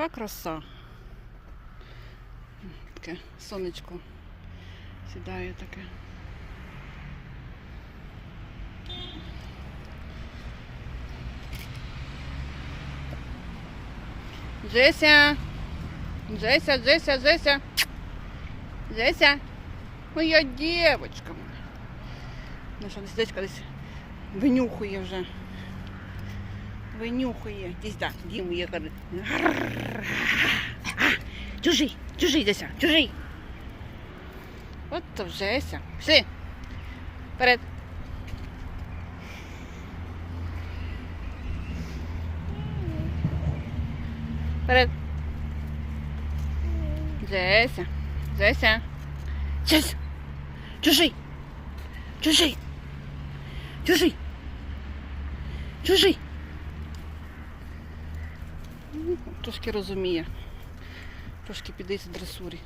Така краса. Таке сонечко сідає таке. Джеся! Джеся, Джеся, Джеся! Джеся! Моя дівчинка моя. Наша десь десь десь винюхує вже. Винюхує. Десь так, Діму є каже. Чужий, чужий Деся, чужий. От то вжеся. Пішли. Вперед. Вперед. Джеся. Джеся. Джеся. Чужий. Чужий. Чужий. Чужий. Ну, Трошки розуміє. Трошки піддається дресурі.